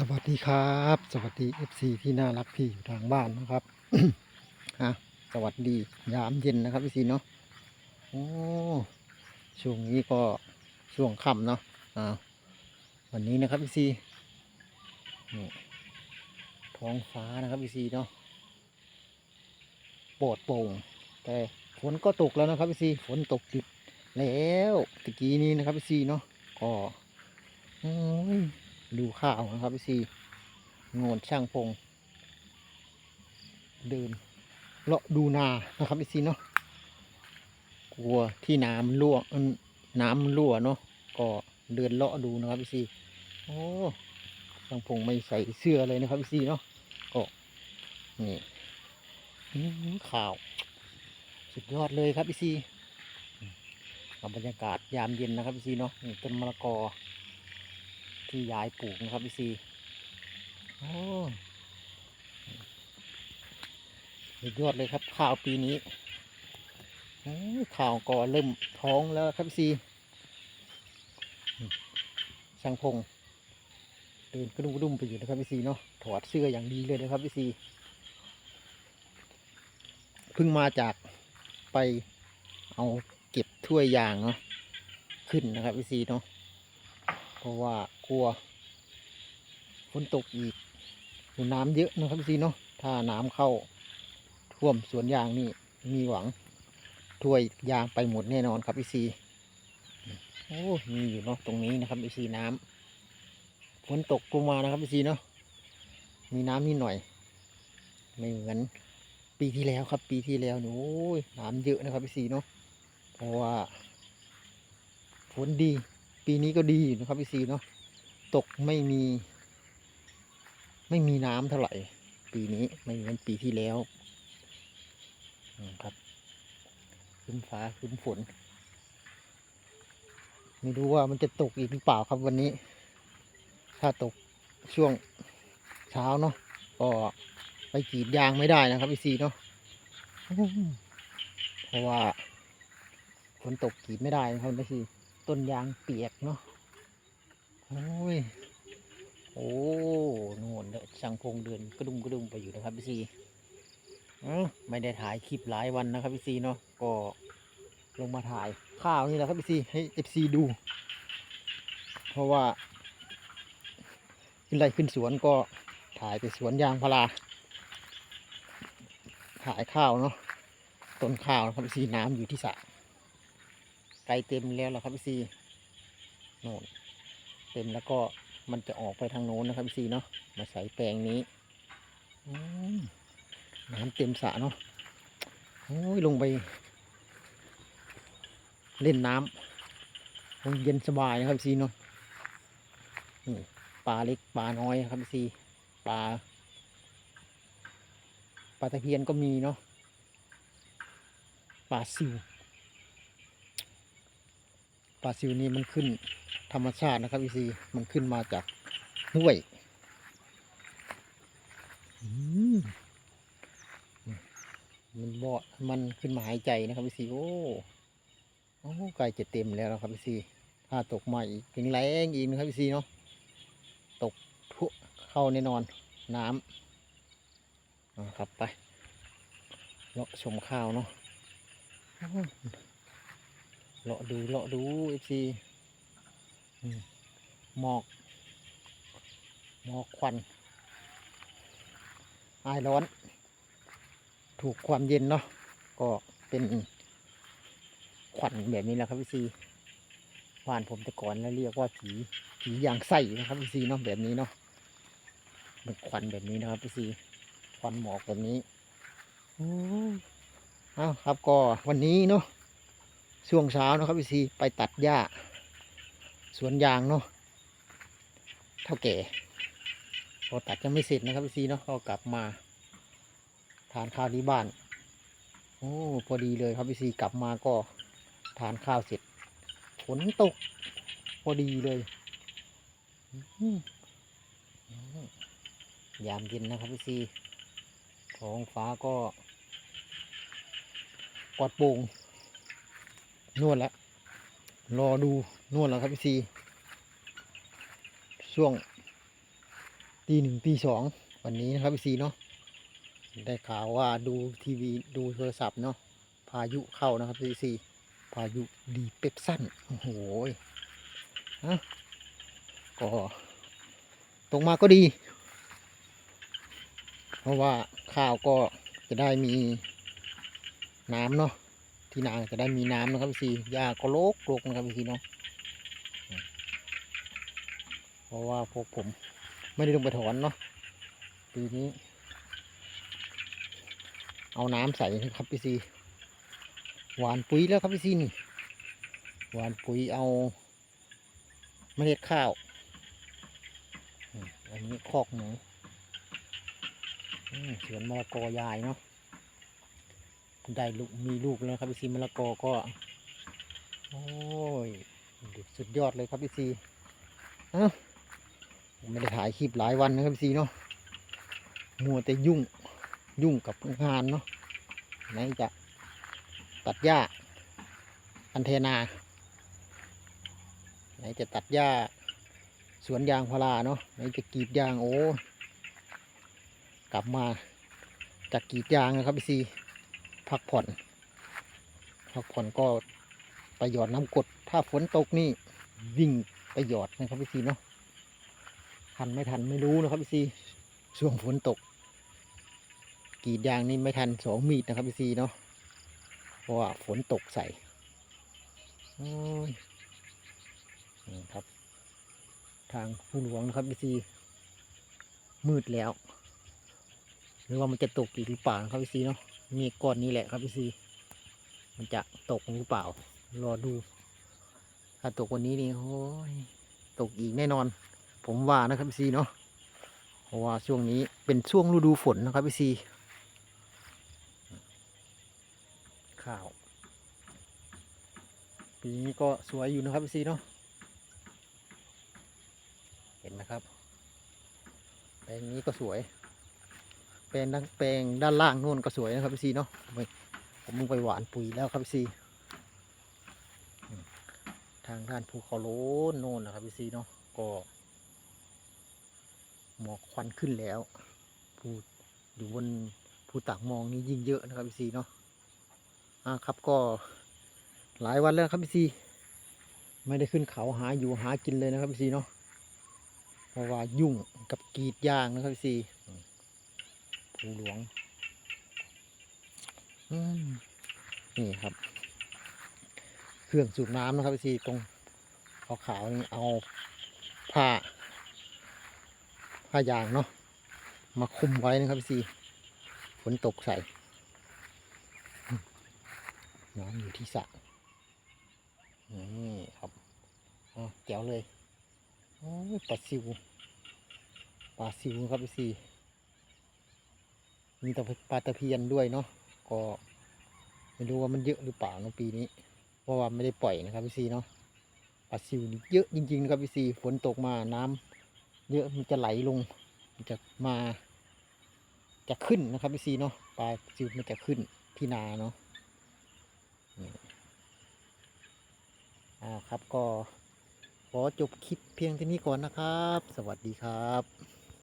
สวัสดีครับ สวัสดี FC ที่น่ารักที่อยู่ทางบ้านนะครับฮะสวัสดียามเย็นนะครับพี่ซีเนาะโอ้ช่วงนี้ก็ช่วงค่ำเนาะอ่าวันนี้นะครับพี่ซีนี่ท้องฟ้านะครับพี่ซีเนาะโปรดโปร่ง แต่ฝนก็ตกแล้วนะครับพี่ซีฝนตกติดแล้วตะกี้นี้นะครับพี่ซีเนาะก็อืม ดูข้าวนะครับพี่ซีโงนช่างพง เดินเลาะดูนานะครับพี่ซีเนาะกลัวที่น้ำมันรั่วน้ำมันรั่วเนาะก็เดินเลาะดูนะครับพี่ซีโอ้ช่างพงไม่ใส่เสื้อเลยนะครับพี่ซีเนาะก็นี่ข่าว สุดยอดเลยครับพี่ซีบรรยากาศยามเย็นนะครับพี่ซีเนาะนี่ต้นมะละกอ ที่ยายปลูกนะครับพี่ซีโอ้ยอดเลยครับข้าวปีนี้ข้าวก็เริ่มท้องแล้วครับพี่ซีช่างพงเดินกระดุมกระดุมไปอยู่นะครับพี่ซีเนาะถอดเสื้ออย่างดีเลยนะครับพี่ซีเพิ่งมาจากไปเอาเก็บถ้วยยางเนาะขึ้นนะครับพี่ซีเนาะเพราะว่า กลัวฝนตกอีกน้ำเยอะนะครับพี่ซีเนาะถ้าน้ำเข้าท่วมสวนยางนี่มีหวังถ้วยยางไปหมดแน่นอนครับพี่ซีโอ้มีอยู่เนาะตรงนี้นะครับพี่ซีน้ำฝนตกลงมานะครับพี่ซีเนาะมีน้ำนิดหน่อย ไม่เหมือนปีที่แล้วครับ ปีที่แล้วนี่โอ้ยน้ำเยอะนะครับพี่ซีเนาะเพราะว่าฝนดี ปีนี้ก็ดีอยู่นะครับพี่ซีเนาะ ตกไม่มี ไม่มีน้ำเท่าไหร่ ปีนี้ไม่เหมือนปีที่แล้วครับขึ้นฟ้าขึ้นฝน ไม่รู้ว่ามันจะตกอีกหรือเปล่าครับวันนี้ ถ้าตกช่วงเช้าเนาะก็ไปกรีดยางไม่ได้นะครับพี่ซีเนาะเพราะว่าฝนตกกรีดไม่ได้นะครับพี่ซีต้นยางเปียกเนาะ โอ้ย โอ้โน่นเด้อช่างพงเดินกระดุมกระดุมไปอยู่นะครับพี่ซีเอ้าไม่ได้ถ่ายคลิปหลายวันนะครับพี่ซีเนาะ ก็ลงมาถ่ายข้าวนี่แหละครับพี่ซีให้เอฟซีดู เพราะว่าขึ้นไรขึ้นสวนก็ถ่ายไปสวนยางพารา ถ่ายข้าวเนาะ ต้นข้าวครับพี่ซีน้ำอยู่ที่สระไกลเต็มแล้วล่ะครับพี่ซีโน่น เต็มแล้วก็มันจะออกไปทางโน้นนะครับพี่ซีเนาะมาใส่แปลงนี้น้ำเต็มสระเนาะโอ้ยลงไป เล่นน้ำเย็นสบายนะครับพี่ซีเนาะนี่ปลาเล็กปลาน้อยครับพี่ซีปลาปลาตะเพียนก็มีเนาะปลาซิว ลาซิวนี่มันขึ้นธรรมชาตินะครับพี่ซีมันขึ้นมาจากห้วยอืมมันบ่อมันขึ้นมาหายใจนะครับพี่ซีโอ้โอ้ใกล้จะเต็มแล้วนะครับพี่ซีถ้าตกมาอีกถึงแรงอีกนะครับพี่ซีเนาะตกทุเข้าแน่นอนน้ำอ่าครับไปเลาะชมข้าวเนาะโอ้ เลาะดูเลาะดูเอฟซีหมอก หมอกควันอายร้อน ถูกความเย็นเนาะก็เป็นควันแบบนี้แหละครับพี่ซีบ้านผมแต่ก่อนแล้วเรียกว่าผีผียางไส้นะครับพี่ซีเนาะแบบนี้เนาะเป็นควันแบบนี้นะครับพี่ซีควันหมอกแบบนี้โอ้ยเอ้าครับก็วันนี้เนาะ ช่วงเช้านะครับพี่ซีไปตัดหญ้า สวนยางเนาะเท่าแก่ พอตัดยังไม่เสร็จนะครับพี่ซีเนาะก็กลับมา ทานข้าวที่บ้าน โอ้พอดีเลยครับพี่ซีกลับมาก็ทานข้าวเสร็จฝนตก พอดีเลยยามเย็นนะครับพี่ซีท้องฟ้าก็ปลอดโปร่ง นวดแล้วรอดูนวดแล้วครับพี่ซีช่วงตีหนึ่งตีสองวันนี้นะครับพี่ซีเนาะได้ข่าวว่าดูทีวีดูโทรศัพท์เนาะพายุเข้านะครับพี่ซีพายุดีเป๊ปสั้นโอ้โหฮะก็ตรงมาก็ดี เพราะว่าข้าวก็จะได้มีน้ำเนาะ ที่นาจะได้มีน้ำนะครับพี่ซีหญ้าก็โลกโลกนะครับพี่ซีเนาะเพราะว่าพวกผมไม่ได้ลงไปถอนเนาะปีนี้ เอาน้ำใส่นะครับพี่ซีหวานปุ๋ยแล้วครับพี่ซีนี่หวานปุ๋ยเอาเมล็ดข้าวอันนี้คอกหมูอืมสวนมะละกอยายเนาะ ได้ลูกมีลูกแล้วครับพี่ซีมะละกอก็ โอ้ยสุดยอดเลยครับพี่ซีเอ้าไม่ได้ถ่ายคลิปหลายวันนะครับพี่ซีเนาะมัวแต่ยุ่งยุ่งกับงานเนาะไหนจะตัดหญ้า อันเทนา ไหนจะตัดหญ้า สวนยางพาราเนาะไหนจะกรีดยางโอ้กลับมาจากกรีดยางนะครับพี่ซี พักผ่อน พักผ่อนก็ไปหยอดน้ำกด ถ้าฝนตกนี่วิ่งไปหยอดนะครับพี่ซีเนาะทันไม่ทันไม่รู้นะครับพี่ซีช่วงฝนตกกีดยางนี่ไม่ทันสองมีดนะครับพี่ซีเนาะเพราะว่าฝนตกใส่โอ้ยนี่ครับ ทางผู้หลวงนะครับพี่ซีมืดแล้ว หรือว่ามันจะตกอีกหรือเปล่านะครับพี่ซีเนาะ เมฆก้อนนี้แหละครับพี่ซีมันจะตกหรือเปล่า รอดู ถ้าตกวันนี้นี่โอ้ยตกอีกแน่นอน ผมว่านะครับพี่ซีเนาะเพราะว่าช่วงนี้เป็นช่วงฤดูฝนนะครับพี่ซีข้าว ปีนี้ก็สวยอยู่นะครับพี่ซีเนาะเห็นนะครับแปลงนี้ก็สวย ลงด้านแปลงด้านล่างนู่นก็สวยนะครับพี่ซีเนาะไม่ผมลงไปหวานปุ๋ยแล้วครับพี่ซีทางด้านภูเขาโล้นโน่นนะครับพี่ซีเนาะก็หมอกควันขึ้นแล้วภูอยู่บนภูตากมองนี่ยิ่งเยอะนะครับพี่ซีเนาะอ่าครับก็หลายวันแล้วครับพี่ซีไม่ได้ขึ้นเขาหาอยู่หากินเลยนะครับพี่ซีเนาะเพราะว่ายุ่งกับกรีดยางนะครับพี่ซี ภูหลวงอืมนี่ครับ เครื่องสูบน้ำนะครับพี่ซีตรงขาวๆนี่เอาผ้าผ้ายางเนาะมาคุมไว้นะครับพี่ซีฝนตกใส่น้ำอยู่ที่สระนี่ครับอ๋อแจ๋วเลยโอ้ปลาซิวปลาซิวครับพี่ซี มีแต่ปลาตะเพียนด้วยเนาะก็ไม่รู้ว่ามันเยอะหรือเปล่าเนาะปีนี้ เพราะว่าไม่ได้ปล่อยนะครับพี่ซีเนาะปลาซิวนี่เยอะจริงๆนะครับพี่ซีฝนตกมาน้ำเยอะมันจะไหลลงมันจะมา จะขึ้นนะครับพี่ซีเนาะปลาซิวมันจะขึ้นที่นาเนาะอ่าครับก็ขอจบคลิปเพียงเท่านี้ก่อนนะครับ สวัสดีครับ